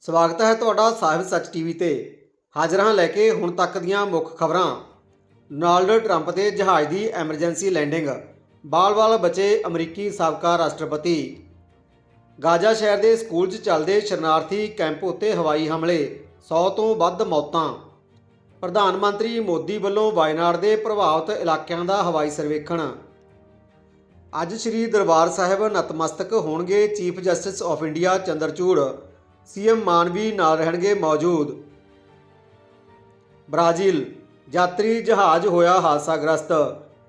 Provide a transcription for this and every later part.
ਸਵਾਗਤ ਹੈ ਤੁਹਾਡਾ ਸਾਹਿਬ ਸੱਚ ਟੀਵੀ ਤੇ। ਹਾਜ਼ਰ ਹਾਂ ਲੈ ਕੇ ਹੁਣ ਤੱਕ ਦੀਆਂ ਮੁੱਖ ਖਬਰਾਂ। ਡੋਨਾਲਡ ਟਰੰਪ ਦੇ ਜਹਾਜ਼ ਦੀ ਐਮਰਜੈਂਸੀ ਲੈਂਡਿੰਗ। ਬਾਲ-ਬਾਲ ਬਚੇ ਅਮਰੀਕੀ ਸਾਬਕਾ ਰਾਸ਼ਟਰਪਤੀ। ਗਾਜ਼ਾ ਸ਼ਹਿਰ ਦੇ ਸਕੂਲ 'ਚ ਚੱਲਦੇ ਸ਼ਰਨਾਰਥੀ ਕੈਂਪ ਉੱਤੇ ਹਵਾਈ ਹਮਲੇ 100 ਤੋਂ ਵੱਧ ਮੌਤਾਂ। ਪ੍ਰਧਾਨ ਮੰਤਰੀ ਮੋਦੀ ਵੱਲੋਂ ਵਾਇਨਾਡ ਦੇ ਪ੍ਰਭਾਵਿਤ ਇਲਾਕਿਆਂ ਦਾ ਹਵਾਈ ਸਰਵੇਖਣ। ਅੱਜ ਸ੍ਰੀ ਦਰਬਾਰ ਸਾਹਿਬ ਨਤਮਸਤਕ ਹੋਣਗੇ chief justice of India Chandrachud. CM ਮਾਨਵੀ ਨਾਲ ਰਹਿਣਗੇ ਮੌਜੂਦ। ਬ੍ਰਾਜ਼ੀਲ, ਯਾਤਰੀ ਜਹਾਜ਼ ਹੋਇਆ ਹਾਦਸਾਗ੍ਰਸਤ।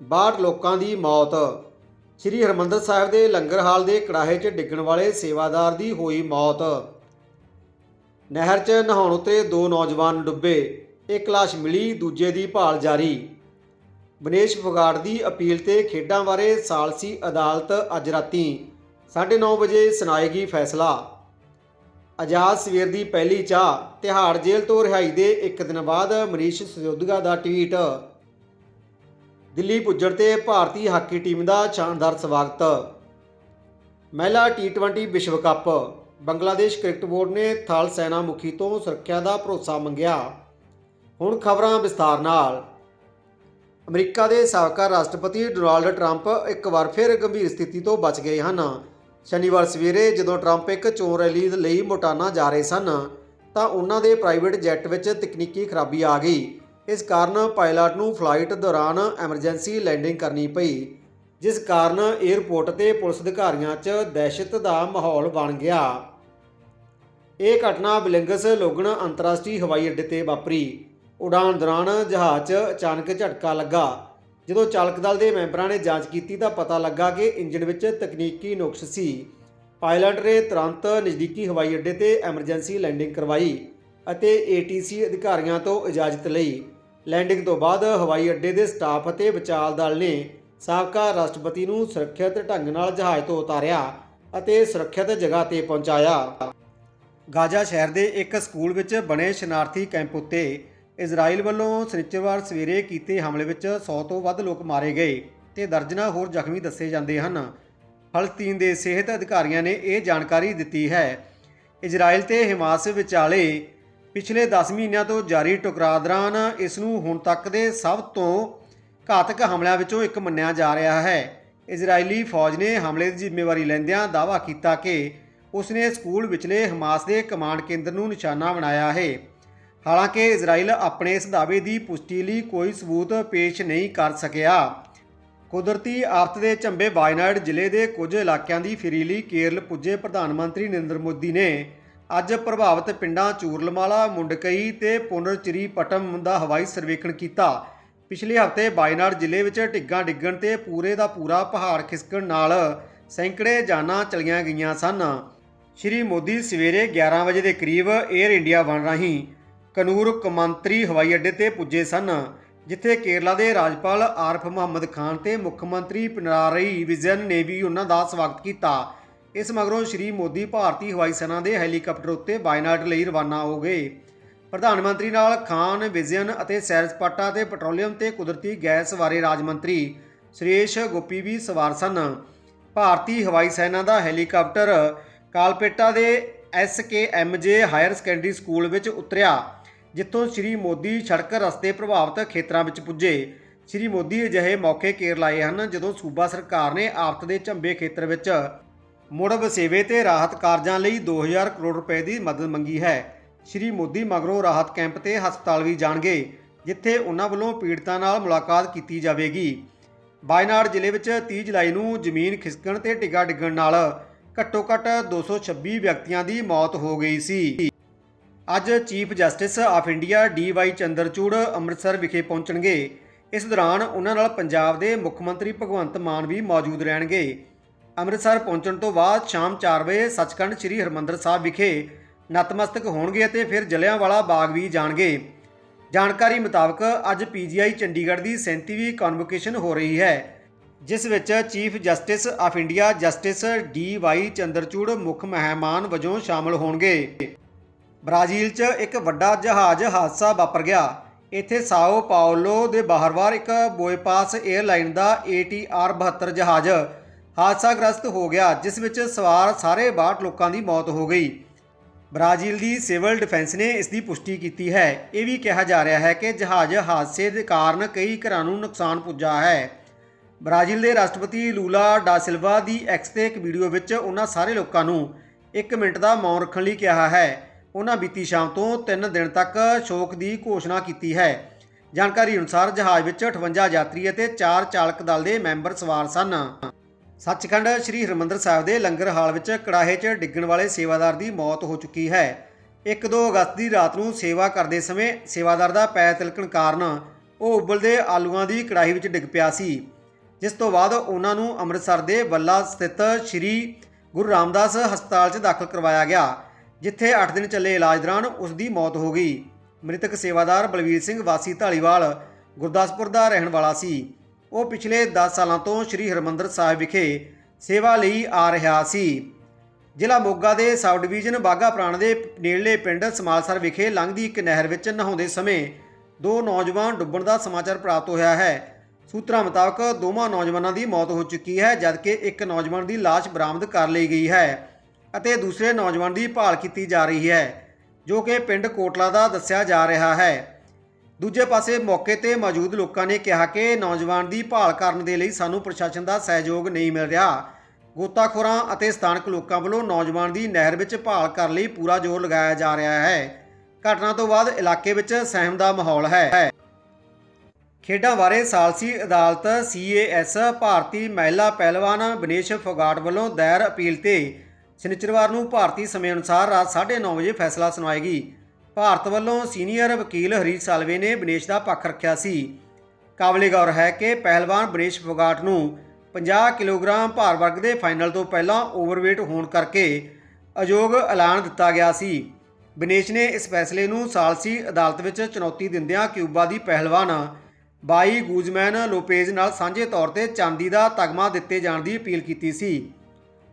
62 ਲੋਕਾਂ ਦੀ ਮੌਤ। ਸ੍ਰੀ ਹਰਮੰਦਰ ਸਾਹਿਬ ਦੇ ਲੰਗਰ ਹਾਲ ਦੇ ਕੜਾਹੇ 'ਚ ਡਿੱਗਣ ਵਾਲੇ ਸੇਵਾਦਾਰ ਦੀ ਹੋਈ ਮੌਤ। ਨਹਿਰ 'ਚ ਨਹਾਉਣ ਉਤਰੇ ਦੋ ਨੌਜਵਾਨ ਡੁੱਬੇ। ਇੱਕ ਲਾਸ਼ ਮਿਲੀ, ਦੂਜੇ ਦੀ ਭਾਲ ਜਾਰੀ। ਬਨੇਸ਼ ਫਗਾੜ ਦੀ ਅਪੀਲ ਤੇ ਖੇਡਾਂ ਬਾਰੇ ਸਾਲਸੀ ਅਦਾਲਤ ਅੱਜ ਰਾਤੀ 9:30 ਵਜੇ ਸੁਣਾਏਗੀ ਫੈਸਲਾ। ਆਜ਼ਾਦ ਸਵੇਰ ਦੀ ਪਹਿਲੀ ਚਾਹ ਤਿਹਾੜ ਜੇਲ੍ਹ ਤੋਂ ਰਿਹਾਈ ਦੇ ਇੱਕ ਦਿਨ ਬਾਅਦ ਮਨੀਸ਼ ਸਿਸੋਦੀਆ ਦਾ ਟਵੀਟ। ਦਿੱਲੀ ਪੁੱਜਣ ਤੇ ਭਾਰਤੀ ਹਾਕੀ ਟੀਮ ਦਾ ਸ਼ਾਨਦਾਰ ਸਵਾਗਤ। ਮਹਿਲਾ ਟੀ20 ਵਿਸ਼ਵ ਕੱਪ, ਬੰਗਲਾਦੇਸ਼ ਕ੍ਰਿਕਟ ਬੋਰਡ ਨੇ ਥਲ ਸੈਨਾ ਮੁਖੀ ਤੋਂ ਸੁਰੱਖਿਆ ਦਾ ਭਰੋਸਾ ਮੰਗਿਆ। ਹੁਣ ਖਬਰਾਂ ਵਿਸਥਾਰ ਨਾਲ। ਅਮਰੀਕਾ ਦੇ ਸਾਬਕਾ ਰਾਸ਼ਟਰਪਤੀ ਡੋਨਾਲਡ ਟਰੰਪ ਇੱਕ ਵਾਰ ਫਿਰ ਗੰਭੀਰ ਸਥਿਤੀ ਤੋਂ ਬਚ ਗਏ ਹਨ। ਸ਼ਨੀਵਾਰ ਸਵੇਰੇ ਜਦੋਂ ਟਰੰਪ ਇੱਕ ਚੋਣ ਰੈਲੀ ਲਈ ਮੋਟਾਨਾ ਜਾ ਰਹੇ ਸਨ, ਤਾਂ ਉਹਨਾਂ ਦੇ ਪ੍ਰਾਈਵੇਟ ਜੈਟ ਵਿੱਚ ਤਕਨੀਕੀ ਖਰਾਬੀ ਆ ਗਈ। ਇਸ ਕਾਰਨ ਪਾਇਲਟ ਨੂੰ ਫਲਾਈਟ ਦੌਰਾਨ ਐਮਰਜੈਂਸੀ ਲੈਂਡਿੰਗ ਕਰਨੀ ਪਈ, ਜਿਸ ਕਾਰਨ 에ਅਰਪੋਰਟ ਤੇ ਪੁਲਿਸ ਅਧਿਕਾਰੀਆਂ 'ਚ ਦਹਿਸ਼ਤ ਦਾ ਮਾਹੌਲ ਬਣ ਗਿਆ। ਇਹ ਘਟਨਾ ਬਿਲਿੰਗਸ ਲੋਗਣ ਅੰਤਰਰਾਸ਼ਟਰੀ ਹਵਾਈ ਅੱਡੇ ਤੇ ਵਾਪਰੀ। ਉਡਾਣ ਦੌਰਾਨ ਜਹਾਜ਼ 'ਚ ਅਚਾਨਕ ਝਟਕਾ ਲੱਗਾ ਜਦੋਂ ਚਾਲਕ ਦਲ ਦੇ ਮੈਂਬਰਾਂ ਨੇ ਜਾਂਚ ਕੀਤੀ ਤਾਂ ਪਤਾ ਲੱਗਾ ਕਿ ਇੰਜਨ ਵਿੱਚ ਤਕਨੀਕੀ ਨੁਕਸ ਸੀ। ਪਾਇਲਟ ਨੇ ਤੁਰੰਤ ਨਜ਼ਦੀਕੀ ਹਵਾਈ ਅੱਡੇ ਤੇ ਐਮਰਜੈਂਸੀ ਲੈਂਡਿੰਗ ਕਰਵਾਈ ਅਤੇ ATC ਅਧਿਕਾਰੀਆਂ ਤੋਂ ਇਜਾਜ਼ਤ ਲਈ। ਲੈਂਡਿੰਗ ਤੋਂ ਬਾਅਦ ਹਵਾਈ ਅੱਡੇ ਦੇ ਸਟਾਫ ਅਤੇ ਵਿਚਾਲ ਦਲ ਨੇ ਸਾਬਕਾ ਰਾਸ਼ਟਰਪਤੀ ਨੂੰ ਸੁਰੱਖਿਅਤ ਢੰਗ ਨਾਲ ਜਹਾਜ਼ ਤੋਂ ਉਤਾਰਿਆ ਅਤੇ ਸੁਰੱਖਿਅਤ ਜਗ੍ਹਾ ਤੇ ਪਹੁੰਚਾਇਆ। ਗਾਜ਼ਾ ਸ਼ਹਿਰ ਦੇ ਇੱਕ ਸਕੂਲ ਵਿੱਚ ਬਣੇ ਸ਼ਰਨਾਰਥੀ ਕੈਂਪ ਉੱਤੇ ਇਜ਼ਰਾਈਲ ਵੱਲੋਂ ਸ਼ਨੀਚਰਵਾਰ ਸਵੇਰੇ ਕੀਤੇ ਹਮਲੇ ਵਿੱਚ 100 ਤੋਂ ਵੱਧ ਲੋਕ ਮਾਰੇ ਗਏ ਤੇ ਦਰਜਨਾਂ ਹੋਰ ਜ਼ਖਮੀ ਦੱਸੇ ਜਾਂਦੇ ਹਨ। ਫਲਸਤੀਨ ਦੇ ਸਿਹਤ ਅਧਿਕਾਰੀਆਂ ਨੇ ਇਹ ਜਾਣਕਾਰੀ ਦਿੱਤੀ ਹੈ। ਇਜ਼ਰਾਈਲ ਤੇ ਹਮਾਸ ਵਿਚਾਲੇ ਪਿਛਲੇ 10 ਮਹੀਨਿਆਂ ਤੋਂ ਜਾਰੀ ਟਕਰਾਅ ਦੌਰਾਨ ਇਸ ਨੂੰ ਹੁਣ ਤੱਕ ਦੇ ਸਭ ਤੋਂ ਘਾਤਕ ਹਮਲਿਆਂ ਵਿੱਚੋਂ ਇੱਕ ਮੰਨਿਆ ਜਾ ਰਿਹਾ ਹੈ। ਇਜ਼ਰਾਈਲੀ ਫੌਜ ਨੇ ਹਮਲੇ ਦੀ ਜ਼ਿੰਮੇਵਾਰੀ ਲੈਂਦਿਆਂ ਦਾਅਵਾ ਕੀਤਾ ਕਿ ਉਸਨੇ ਸਕੂਲ ਵਿਚਲੇ ਹਮਾਸ ਦੇ ਕਮਾਂਡ ਕੇਂਦਰ ਨੂੰ ਨਿਸ਼ਾਨਾ ਬਣਾਇਆ ਹੈ। ਹਾਲਾਂਕਿ ਇਜ਼ਰਾਈਲ ਆਪਣੇ ਇਸ ਦਾਅਵੇ ਦੀ ਪੁਸ਼ਟੀ ਲਈ ਕੋਈ ਸਬੂਤ ਪੇਸ਼ ਨਹੀਂ ਕਰ ਸਕਿਆ। ਕੁਦਰਤੀ ਆਫਤ ਦੇ ਝੰਬੇ ਵਾਇਨਾਡ ਜ਼ਿਲ੍ਹੇ ਦੇ ਕੁਝ ਇਲਾਕਿਆਂ ਦੀ ਫੇਰੀ ਲਈ ਕੇਰਲ ਪੁੱਜੇ ਪ੍ਰਧਾਨ ਮੰਤਰੀ ਨਰਿੰਦਰ ਮੋਦੀ ਨੇ ਅੱਜ ਪ੍ਰਭਾਵਿਤ ਪਿੰਡਾਂ ਚੂਰਲਮਾਲਾ, ਮੁੰਡਕਈ ਤੇ ਪੁਨਰਚਿਰੀਪਟਮ ਦਾ ਹਵਾਈ ਸਰਵੇਖਣ ਕੀਤਾ। ਪਿਛਲੇ ਹਫ਼ਤੇ ਵਾਇਨਾਡ ਜ਼ਿਲ੍ਹੇ ਵਿੱਚ ਢਿੱਗਾਂ ਡਿੱਗਣ ਤੇ ਪੂਰੇ ਦਾ ਪੂਰਾ ਪਹਾੜ ਖਿਸਕਣ ਨਾਲ ਸੈਂਕੜੇ ਜਾਨਾਂ ਚਲੀਆਂ ਗਈਆਂ ਸਨ। ਸ਼੍ਰੀ ਮੋਦੀ ਸਵੇਰੇ 11 ਵਜੇ ਦੇ ਕਰੀਬ 에ਅਰ ਇੰਡੀਆ ਵਨ ਰਾਹੀਂ ਕਨੂਰ ਕਮਾਂਤਰੀ ਹਵਾਈ ਅੱਡੇ ਤੇ ਪੁੱਜੇ ਸਨ, ਜਿੱਥੇ ਕੇਰਲਾ ਦੇ ਰਾਜਪਾਲ ਆਰਫ ਮੁਹੰਮਦ ਖਾਨ ਤੇ ਮੁੱਖ ਮੰਤਰੀ ਪਿਨਰਾਈ ਵਿਜਨ ਨੇ ਵੀ ਉਹਨਾਂ ਦਾ ਸਵਾਗਤ ਕੀਤਾ। ਇਸ ਮਗਰੋਂ ਸ਼੍ਰੀ ਮੋਦੀ ਭਾਰਤੀ ਹਵਾਈ ਸੈਨਾ ਦੇ ਹੈਲੀਕਾਪਟਰ ਉੱਤੇ ਵਾਇਨਾਡ ਲਈ ਰਵਾਨਾ ਹੋ ਗਏ। ਪ੍ਰਧਾਨ ਮੰਤਰੀ ਨਾਲ ਖਾਨ, ਵਿਜਨ ਅਤੇ ਸੈਰ ਸਪਾਟਾ ਤੇ ਪੈਟਰੋਲੀਅਮ ਤੇ ਕੁਦਰਤੀ ਗੈਸ ਬਾਰੇ ਰਾਜ ਮੰਤਰੀ ਸੁਰੇਸ਼ ਗੋਪੀ ਵੀ ਸਵਾਰ ਸਨ। ਭਾਰਤੀ ਹਵਾਈ ਸੈਨਾ ਦਾ ਹੈਲੀਕਾਪਟਰ ਕਾਲਪੇਟਾ ਦੇ ਐਸਕੇਐਮਜੇ ਹਾਇਰ ਸੈਕੰਡਰੀ ਸਕੂਲ ਵਿੱਚ ਉਤਰਿਆ। ਜਿੱਥੋਂ ਸ੍ਰੀ ਮੋਦੀ ਸੜਕ ਰਸਤੇ ਪ੍ਰਭਾਵਿਤ ਖੇਤਰਾਂ ਵਿੱਚ ਪੁੱਜੇ। ਸ੍ਰੀ ਮੋਦੀ ਅਜਿਹੇ ਮੌਕੇ ਕੇਰਲ ਲਾਏ ਹਨ, ਜਦੋਂ ਸੂਬਾ ਸਰਕਾਰ ਨੇ ਆਫਤ ਦੇ ਝੰਬੇ ਖੇਤਰ ਵਿੱਚ ਮੁੜ ਵਸੇਵੇ ਤੇ ਰਾਹਤ ਕਾਰਜਾਂ ਲਈ 2000 ਕਰੋੜ ਰੁਪਏ ਦੀ ਮਦਦ ਮੰਗੀ ਹੈ। ਸ੍ਰੀ ਮੋਦੀ ਮਗਰੋਂ ਰਾਹਤ ਕੈਂਪ ਤੇ ਹਸਪਤਾਲ ਵੀ ਜਾਣਗੇ, ਜਿੱਥੇ ਉਹਨਾਂ ਵੱਲੋਂ ਪੀੜਤਾਂ ਨਾਲ ਮੁਲਾਕਾਤ ਕੀਤੀ ਜਾਵੇਗੀ। ਵਾਇਨਾਡ ਜ਼ਿਲ੍ਹੇ ਵਿੱਚ 30 ਜੁਲਾਈ ਨੂੰ ਜ਼ਮੀਨ ਖਿਸਕਣ ਤੇ ਟਿੱਗਾ ਡਿੱਗਣ ਨਾਲ ਘੱਟੋ-ਘੱਟ 226 ਵਿਅਕਤੀਆਂ ਦੀ ਮੌਤ ਹੋ ਗਈ ਸੀ। ਅੱਜ chief justice of India D Y Chandrachud Amritsar ਵਿਖੇ ਪਹੁੰਚਣਗੇ। ਇਸ ਦੌਰਾਨ ਉਹਨਾਂ ਨਾਲ ਪੰਜਾਬ ਦੇ ਮੁੱਖ ਮੰਤਰੀ ਭਗਵੰਤ ਮਾਨ ਵੀ ਮੌਜੂਦ ਰਹਿਣਗੇ। ਅੰਮ੍ਰਿਤਸਰ ਪਹੁੰਚਣ ਤੋਂ ਬਾਅਦ ਸ਼ਾਮ 4 ਵਜੇ ਸੱਚਖੰਡ ਸ੍ਰੀ ਹਰਮੰਦਰ ਸਾਹਿਬ ਵਿਖੇ ਨਤਮਸਤਕ ਹੋਣਗੇ ਅਤੇ ਫਿਰ ਜਲਿਆਂਵਾਲਾ ਬਾਗ ਵੀ ਜਾਣਗੇ। ਜਾਣਕਾਰੀ ਮੁਤਾਬਕ ਅੱਜ ਪੀਜੀਆਈ ਚੰਡੀਗੜ੍ਹ ਦੀ 37ਵੀਂ ਕਨਵੋਕੇਸ਼ਨ ਹੋ ਰਹੀ ਹੈ, ਜਿਸ ਵਿੱਚ chief justice of India justice D Y Chandrachud ਮੁੱਖ ਮਹਿਮਾਨ ਵਜੋਂ ਸ਼ਾਮਲ ਹੋਣਗੇ। ਬ੍ਰਾਜ਼ੀਲ 'ਚ ਇੱਕ ਵੱਡਾ ਜਹਾਜ਼ ਹਾਦਸਾ ਵਾਪਰ ਗਿਆ। ਇੱਥੇ ਸਾਓ ਪਾਓਲੋ ਦੇ ਬਾਹਰਵਾਰ ਇੱਕ ਬੋਏਪਾਸ 에ਅਰਲਾਈਨ ਦਾ ATR 72 ਜਹਾਜ਼ ਹਾਦਸਾਗ੍ਰਸਤ ਹੋ ਗਿਆ, ਜਿਸ ਵਿੱਚ ਸਵਾਰ ਸਾਰੇ 62 ਲੋਕਾਂ ਦੀ ਮੌਤ ਹੋ ਗਈ। ਬ੍ਰਾਜ਼ੀਲ ਦੀ ਸਿਵਲ ਡਿਫੈਂਸ ਨੇ ਇਸ ਦੀ ਪੁਸ਼ਟੀ ਕੀਤੀ ਹੈ। ਇਹ ਵੀ ਕਿਹਾ ਜਾ ਰਿਹਾ ਹੈ ਕਿ ਜਹਾਜ਼ ਹਾਦਸੇ ਦੇ ਕਾਰਨ ਕਈ ਘਰਾਂ ਨੂੰ ਨੁਕਸਾਨ ਪੁੱਜਾ ਹੈ। ਬ੍ਰਾਜ਼ੀਲ ਦੇ ਰਾਸ਼ਟਰਪਤੀ ਲੂਲਾ ਡਾ ਸਿਲਵਾ ਦੀ ਐਕਸ ਤੇ ਇੱਕ ਵੀਡੀਓ ਵਿੱਚ ਉਹਨਾਂ ਸਾਰੇ ਲੋਕਾਂ ਨੂੰ 1 ਮਿੰਟ ਦਾ ਮੌਨ ਰੱਖਣ ਲਈ ਕਿਹਾ ਹੈ। ਉਹਨਾਂ ਬੀਤੀ ਸ਼ਾਮ ਤੋਂ 3 ਦਿਨ ਤੱਕ ਸ਼ੋਕ ਦੀ ਘੋਸ਼ਣਾ ਕੀਤੀ ਹੈ। ਜਾਣਕਾਰੀ ਅਨੁਸਾਰ ਜਹਾਜ਼ ਵਿੱਚ 58 ਯਾਤਰੀ ਅਤੇ 4 ਚਾਲਕ ਦਲ ਦੇ ਮੈਂਬਰ ਸਵਾਰ ਸਨ। ਸੱਚਖੰਡ ਸ੍ਰੀ ਹਰਿਮੰਦਰ ਸਾਹਿਬ ਦੇ ਲੰਗਰ ਹਾਲ ਵਿੱਚ ਕੜਾਹੇ 'ਚ ਡਿੱਗਣ ਵਾਲੇ ਸੇਵਾਦਾਰ ਦੀ ਮੌਤ ਹੋ ਚੁੱਕੀ ਹੈ। 1-2 ਅਗਸਤ ਦੀ ਰਾਤ ਨੂੰ ਸੇਵਾ ਕਰਦੇ ਸਮੇਂ ਸੇਵਾਦਾਰ ਦਾ ਪੈਰ ਤਿਲਕਣ ਕਾਰਨ ਉਹ ਉਬਲਦੇ ਆਲੂਆਂ ਦੀ ਕੜਾਹੀ ਵਿੱਚ ਡਿੱਗ ਪਿਆ ਸੀ। ਜਿਸ ਤੋਂ ਬਾਅਦ ਉਹਨਾਂ ਨੂੰ ਅੰਮ੍ਰਿਤਸਰ ਦੇ ਬੱਲਾ ਸਥਿਤ ਸ੍ਰੀ ਗੁਰੂ ਰਾਮਦਾਸ ਹਸਪਤਾਲ 'ਚ ਦਾਖਲ ਕਰਵਾਇਆ ਗਿਆ। ਜਿੱਥੇ 8 ਦਿਨ ਚੱਲੇ ਇਲਾਜ ਦੌਰਾਨ ਉਸ ਦੀ ਮੌਤ ਹੋ ਗਈ। ਮ੍ਰਿਤਕ ਸੇਵਾਦਾਰ ਬਲਵੀਰ ਸਿੰਘ ਵਾਸੀ ਢਾਲੀਵਾਲ ਗੁਰਦਾਸਪੁਰ ਦਾ ਰਹਿਣ ਵਾਲਾ ਸੀ। ਉਹ ਪਿਛਲੇ 10 ਸਾਲਾਂ ਤੋਂ ਸ੍ਰੀ ਹਰਿਮੰਦਰ ਸਾਹਿਬ ਵਿਖੇ ਸੇਵਾ ਲਈ ਆ ਰਿਹਾ ਸੀ। ਜ਼ਿਲ੍ਹਾ ਮੋਗਾ ਦੇ ਸਬ ਡਿਵੀਜ਼ਨ ਬਾਗਾ ਪ੍ਰਾਣ ਦੇ ਨੇੜਲੇ ਪਿੰਡ ਸਮਾਲਸਰ ਵਿਖੇ ਲੰਘਦੀ ਇੱਕ ਨਹਿਰ ਵਿੱਚ ਨਹਾਉਂਦੇ ਸਮੇਂ ਦੋ ਨੌਜਵਾਨ ਡੁੱਬਣ ਦਾ ਸਮਾਚਾਰ ਪ੍ਰਾਪਤ ਹੋਇਆ ਹੈ। ਸੂਤਰਾਂ ਮੁਤਾਬਕ ਦੋਵਾਂ ਨੌਜਵਾਨਾਂ ਦੀ ਮੌਤ ਹੋ ਚੁੱਕੀ ਹੈ, ਜਦਕਿ ਇੱਕ ਨੌਜਵਾਨ ਦੀ ਲਾਸ਼ ਬਰਾਮਦ ਕਰ ਲਈ ਗਈ ਹੈ। ਅਤੇ ਦੂਸਰੇ ਨੌਜਵਾਨ ਦੀ ਭਾਲ ਕੀਤੀ ਜਾ ਰਹੀ ਹੈ, ਜੋ ਕਿ ਪਿੰਡ ਕੋਟਲਾ ਦਾ ਦੱਸਿਆ ਜਾ ਰਿਹਾ ਹੈ। ਦੂਜੇ ਪਾਸੇ ਮੌਕੇ ਤੇ ਮੌਜੂਦ ਲੋਕਾਂ ਨੇ ਕਿਹਾ ਕਿ ਨੌਜਵਾਨ ਦੀ ਭਾਲ ਕਰਨ ਦੇ ਲਈ ਸਾਨੂੰ ਪ੍ਰਸ਼ਾਸਨ ਦਾ ਸਹਿਯੋਗ ਨਹੀਂ ਮਿਲ ਰਿਹਾ। ਗੋਤਾਖੋਰਾਂ ਅਤੇ ਸਥਾਨਕ ਲੋਕਾਂ ਵੱਲੋਂ ਨੌਜਵਾਨ ਦੀ ਨਹਿਰ ਵਿੱਚ ਭਾਲ ਕਰਨ ਲਈ ਪੂਰਾ ਜ਼ੋਰ ਲਗਾਇਆ ਜਾ ਰਿਹਾ ਹੈ। ਘਟਨਾ ਤੋਂ ਬਾਅਦ ਇਲਾਕੇ ਵਿੱਚ ਸਹਿਮ ਦਾ ਮਾਹੌਲ ਹੈ। ਖੇਡਾਂ ਬਾਰੇ ਸਾਲਸੀ ਅਦਾਲਤ ਸੀਏਐਸ ਭਾਰਤੀ ਮਹਿਲਾ ਪਹਿਲਵਾਨ ਬਨੇਸ਼ ਫੋਗਾਟ ਵੱਲੋਂ ਦਾਇਰ ਅਪੀਲ ਤੇ ਸ਼ਨੀਚਰਵਾਰ ਨੂੰ ਭਾਰਤੀ ਸਮੇਂ ਅਨੁਸਾਰ ਰਾਤ 9:30 ਵਜੇ ਫੈਸਲਾ ਸੁਣਾਏਗੀ ਭਾਰਤ ਵੱਲੋਂ ਸੀਨੀਅਰ ਵਕੀਲ ਹਰੀਸ਼ ਸਾਲਵੇ ਨੇ ਬਨੇਸ਼ ਦਾ ਪੱਖ ਰੱਖਿਆ ਸੀ। ਕਾਬਲੇ ਗੌਰ ਹੈ ਕਿ ਪਹਿਲਵਾਨ ਬਨੇਸ਼ ਫੋਗਾਟ ਨੂੰ 50 ਕਿਲੋਗ੍ਰਾਮ ਭਾਰ ਵਰਗ ਦੇ ਫਾਈਨਲ ਤੋਂ ਪਹਿਲਾਂ ਓਵਰਵੇਟ ਹੋਣ ਕਰਕੇ ਅਯੋਗ ਐਲਾਨ ਦਿੱਤਾ ਗਿਆ ਸੀ। ਬਨੇਸ਼ ਨੇ ਇਸ ਫੈਸਲੇ ਨੂੰ ਸਾਲਸੀ ਅਦਾਲਤ ਵਿੱਚ ਚੁਣੌਤੀ ਦਿੰਦਿਆਂ ਕਿਊਬਾ ਦੀ ਪਹਿਲਵਾਨ ਬਾਈ ਗੂਜ਼ਮੈਨ ਲੋਪੇਜ਼ ਨਾਲ ਸਾਂਝੇ ਤੌਰ ਤੇ ਚਾਂਦੀ ਦਾ ਤਗਮਾ ਦਿੱਤੇ ਜਾਣ ਦੀ ਅਪੀਲ ਕੀਤੀ ਸੀ।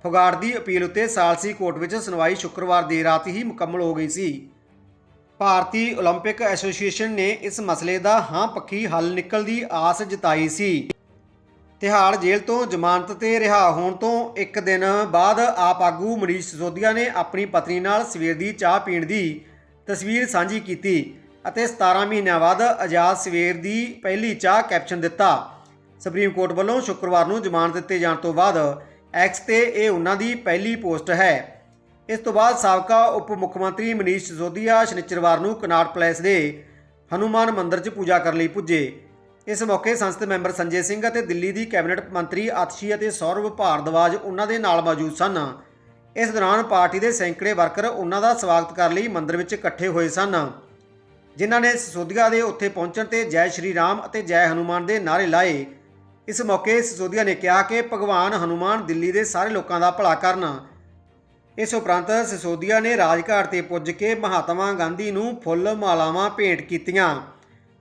ਫਗਾੜ ਦੀ ਅਪੀਲ ਉੱਤੇ ਸਾਲਸੀ ਕੋਰਟ ਵਿੱਚ ਸੁਣਵਾਈ ਸ਼ੁੱਕਰਵਾਰ ਦੇਰ ਰਾਤ ਹੀ ਮੁਕੰਮਲ ਹੋ ਗਈ ਸੀ ਭਾਰਤੀ 올림픽 ਐਸੋਸੀਏਸ਼ਨ ਨੇ ਇਸ ਮਸਲੇ ਦਾ ਹਾਂ ਪੱਖੀ ਹੱਲ ਨਿਕਲ ਦੀ ਆਸ ਜਤਾਈ ਸੀ ਤਿਹਾੜ ਜੇਲ੍ਹ ਤੋਂ ਜ਼ਮਾਨਤ ਤੇ ਰਿਹਾ ਹੋਣ ਤੋਂ ਇੱਕ ਦਿਨ ਬਾਅਦ ਆਪ ਆਗੂ ਮਨੀਸ਼ ਸਿਸੋਦੀਆ ਨੇ ਆਪਣੀ ਪਤਨੀ ਨਾਲ ਸਵੇਰ ਦੀ ਚਾਹ ਪੀਣ ਦੀ ਤਸਵੀਰ ਸਾਂਝੀ ਕੀਤੀ ਅਤੇ 17 ਮਹੀਨਿਆਂ ਬਾਅਦ ਆਜ਼ਾਦ ਸਵੇਰ ਦੀ ਪਹਿਲੀ ਚਾਹ ਕੈਪਸ਼ਨ ਦਿੱਤਾ ਸੁਪਰੀਮ ਕੋਰਟ ਵੱਲੋਂ ਸ਼ੁੱਕਰਵਾਰ ਨੂੰ ਜ਼ਮਾਨਤ ਦਿੱਤੇ ਜਾਣ ਤੋਂ ਬਾਅਦ ਐਕਸ ਤੇ ਇਹ ਉਹਨਾਂ ਦੀ ਪਹਿਲੀ ਪੋਸਟ ਹੈ। ਇਸ ਤੋਂ ਬਾਅਦ ਸਾਬਕਾ ਉਪ ਮੁੱਖ ਮੰਤਰੀ ਮਨੀਸ਼ ਸਿਸੋਦੀਆ ਸ਼ਨੀਚਰਵਾਰ ਨੂੰ ਕਨਾਟ ਪਲੇਸ ਦੇ ਹਨੂਮਾਨ ਮੰਦਿਰ 'ਚ ਪੂਜਾ ਕਰਨ ਲਈ ਪੁੱਜੇ। ਇਸ ਮੌਕੇ ਸੰਸਦ ਮੈਂਬਰ ਸੰਜੇ ਸਿੰਘ ਅਤੇ ਦਿੱਲੀ ਦੀ ਕੈਬਨਿਟ ਮੰਤਰੀ ਆਤਸ਼ੀ ਅਤੇ ਸੌਰਵ ਭਾਰਦਵਾਜ ਉਹਨਾਂ ਦੇ ਨਾਲ ਮੌਜੂਦ ਸਨ। ਇਸ ਦੌਰਾਨ ਪਾਰਟੀ ਦੇ ਸੈਂਕੜੇ ਵਰਕਰ ਉਹਨਾਂ ਦਾ ਸਵਾਗਤ ਕਰਨ ਲਈ ਮੰਦਿਰ ਵਿੱਚ ਇਕੱਠੇ ਹੋਏ ਸਨ। ਜਿਨ੍ਹਾਂ ਨੇ ਸਿਸੋਦੀਆ ਦੇ ਉੱਥੇ ਪਹੁੰਚਣ ਤੇ ਜੈ ਸ਼੍ਰੀ ਰਾਮ ਅਤੇ ਜੈ ਹਨੂਮਾਨ ਦੇ ਨਾਅਰੇ ਲਾਏ। ਇਸ ਮੌਕੇ ਸਿਸੋਦੀਆ ਨੇ ਕਿਹਾ ਕਿ ਭਗਵਾਨ ਹਨੂਮਾਨ ਦਿੱਲੀ ਦੇ ਸਾਰੇ ਲੋਕਾਂ ਦਾ ਭਲਾ ਕਰਨ। ਇਸ ਉਪਰੰਤ ਸਿਸੋਦੀਆ ਨੇ ਰਾਜਘਾਟ ਤੇ ਪੁੱਜ ਕੇ ਮਹਾਤਮਾ ਗਾਂਧੀ ਨੂੰ ਫੁੱਲ ਮਾਲਾਵਾਂ ਭੇਟ ਕੀਤੀਆਂ।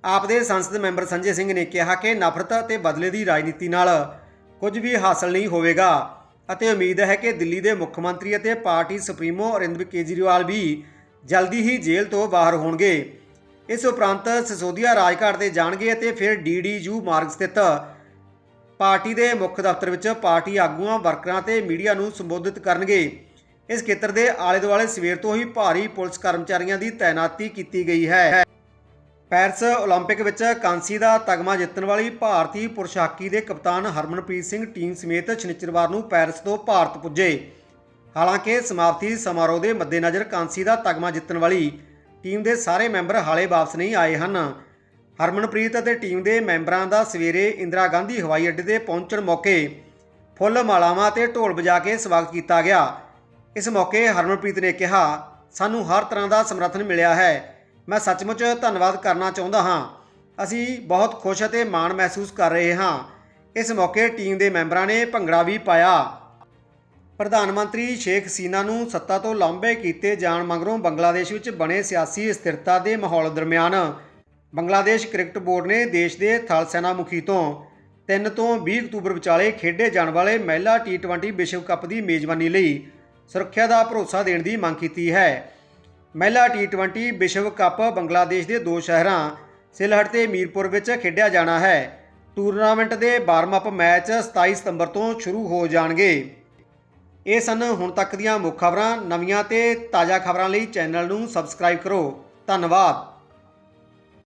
ਆਪ ਦੇ ਸੰਸਦ ਮੈਂਬਰ ਸੰਜੇ ਸਿੰਘ ਨੇ ਕਿਹਾ ਕਿ ਨਫ਼ਰਤ ਅਤੇ ਬਦਲੇ ਦੀ ਰਾਜਨੀਤੀ ਨਾਲ ਕੁਝ ਵੀ ਹਾਸਲ ਨਹੀਂ ਹੋਵੇਗਾ ਅਤੇ ਉਮੀਦ ਹੈ ਕਿ ਦਿੱਲੀ ਦੇ ਮੁੱਖ ਮੰਤਰੀ ਅਤੇ ਪਾਰਟੀ ਸੁਪਰੀਮੋ ਅਰਵਿੰਦ ਕੇਜਰੀਵਾਲ ਵੀ ਜਲਦੀ ਹੀ ਜੇਲ੍ਹ ਤੋਂ ਬਾਹਰ ਹੋਣਗੇ। ਇਸ ਉਪਰੰਤ ਸਿਸੋਦੀਆ ਰਾਜਘਾਟ ਤੇ ਜਾਣਗੇ ਅਤੇ ਫਿਰ ਡੀਡੀਯੂ ਮਾਰਗ ਸਥਿਤ ਪਾਰਟੀ ਦੇ ਮੁੱਖ ਦਫ਼ਤਰ ਵਿੱਚ ਪਾਰਟੀ ਆਗੂਆਂ ਵਰਕਰਾਂ ਤੇ ਮੀਡੀਆ ਨੂੰ ਸੰਬੋਧਿਤ ਕਰਨਗੇ ਇਸ ਖੇਤਰ ਦੇ ਆਲੇ ਦੁਆਲੇ ਸਵੇਰ ਤੋਂ ਹੀ ਭਾਰੀ ਪੁਲਿਸ ਕਰਮਚਾਰੀਆਂ ਦੀ ਤਾਇਨਾਤੀ ਕੀਤੀ ਗਈ ਹੈ ਪੈਰਿਸ 올림픽 ਵਿੱਚ ਕਾਂਸੀ ਦਾ ਤਗਮਾ ਜਿੱਤਣ ਵਾਲੀ ਭਾਰਤੀ ਪੁਰਸ਼ ਹਾਕੀ ਦੇ ਕਪਤਾਨ ਹਰਮਨਪ੍ਰੀਤ ਸਿੰਘ ਟੀਮ ਸਮੇਤ ਸ਼ਨੀਚਰਵਾਰ ਨੂੰ ਪੈਰਿਸ ਤੋਂ ਭਾਰਤ ਪੁੱਜੇ ਹਾਲਾਂਕਿ ਸਮਾਪਤੀ ਸਮਾਰੋਹ ਦੇ ਮੱਦੇਨਜ਼ਰ ਕਾਂਸੀ ਦਾ ਤਗਮਾ ਜਿੱਤਣ ਵਾਲੀ ਟੀਮ ਦੇ ਸਾਰੇ ਮੈਂਬਰ ਹਾਲੇ ਵਾਪਸ ਨਹੀਂ ਆਏ ਹਨ ਹਰਮਨਪ੍ਰੀਤ ਅਤੇ ਟੀਮ ਦੇ ਮੈਂਬਰਾਂ ਦਾ ਸਵੇਰੇ ਇੰਦਰਾ ਗਾਂਧੀ ਹਵਾਈ ਅੱਡੇ ਤੇ ਪਹੁੰਚਣ ਮੌਕੇ ਫੁੱਲ ਮਾਲਾਵਾਂ ਤੇ ਢੋਲ ਵਜਾ ਕੇ ਸਵਾਗਤ ਕੀਤਾ ਗਿਆ। ਇਸ ਮੌਕੇ ਹਰਮਨਪ੍ਰੀਤ ਨੇ ਕਿਹਾ, ਸਾਨੂੰ ਹਰ ਤਰ੍ਹਾਂ ਦਾ ਸਮਰਥਨ ਮਿਲਿਆ ਹੈ। ਮੈਂ ਸੱਚਮੁੱਚ ਧੰਨਵਾਦ ਕਰਨਾ ਚਾਹੁੰਦਾ ਹਾਂ। ਅਸੀਂ ਬਹੁਤ ਖੁਸ਼ ਅਤੇ ਮਾਣ ਮਹਿਸੂਸ ਕਰ ਰਹੇ ਹਾਂ। ਇਸ ਮੌਕੇ ਟੀਮ ਦੇ ਮੈਂਬਰਾਂ ਨੇ ਭੰਗੜਾ ਵੀ ਪਾਇਆ। ਪ੍ਰਧਾਨ ਮੰਤਰੀ ਸ਼ੇਖ ਹਸੀਨਾ ਨੂੰ ਸੱਤਾ ਤੋਂ ਲਾਂਭੇ ਕੀਤੇ ਜਾਣ ਮਗਰੋਂ ਬੰਗਲਾਦੇਸ਼ ਵਿੱਚ ਬਣੇ ਸਿਆਸੀ ਅਸਥਿਰਤਾ ਦੇ ਮਾਹੌਲ ਦਰਮਿਆਨ ਬੰਗਲਾਦੇਸ਼ ਕ੍ਰਿਕਟ ਬੋਰਡ ਨੇ ਦੇਸ਼ ਦੇ ਥਲ ਸੈਨਾ ਮੁਖੀ ਤੋਂ 3 ਤੋਂ 20 ਅਕਤੂਬਰ ਵਿਚਾਲੇ ਖੇਡੇ ਜਾਣ ਵਾਲੇ ਮਹਿਲਾ ਟੀ20 ਵਿਸ਼ਵ ਕੱਪ ਦੀ ਮੇਜ਼ਬਾਨੀ ਲਈ ਸੁਰੱਖਿਆ ਦਾ ਭਰੋਸਾ ਦੇਣ ਦੀ ਮੰਗ ਕੀਤੀ ਹੈ। ਮਹਿਲਾ ਟੀ20 ਵਿਸ਼ਵ ਕੱਪ ਬੰਗਲਾਦੇਸ਼ ਦੇ ਦੋ ਸ਼ਹਿਰਾਂ ਸਿਲਹਟ ਤੇ ਮੀਰਪੁਰ ਵਿੱਚ ਖੇਡਿਆ ਜਾਣਾ ਹੈ। ਟੂਰਨਾਮੈਂਟ ਦੇ ਵਾਰਮ ਅਪ ਮੈਚ 27 ਸਤੰਬਰ ਤੋਂ ਸ਼ੁਰੂ ਹੋ ਜਾਣਗੇ। ਇਹ ਸਨ ਹੁਣ ਤੱਕ ਦੀਆਂ ਮੁੱਖ ਖਬਰਾਂ। ਨਵੀਆਂ ਤੇ ਤਾਜ਼ਾ ਖਬਰਾਂ ਲਈ ਚੈਨਲ ਨੂੰ ਸਬਸਕ੍ਰਾਈਬ ਕਰੋ। ਧੰਨਵਾਦ।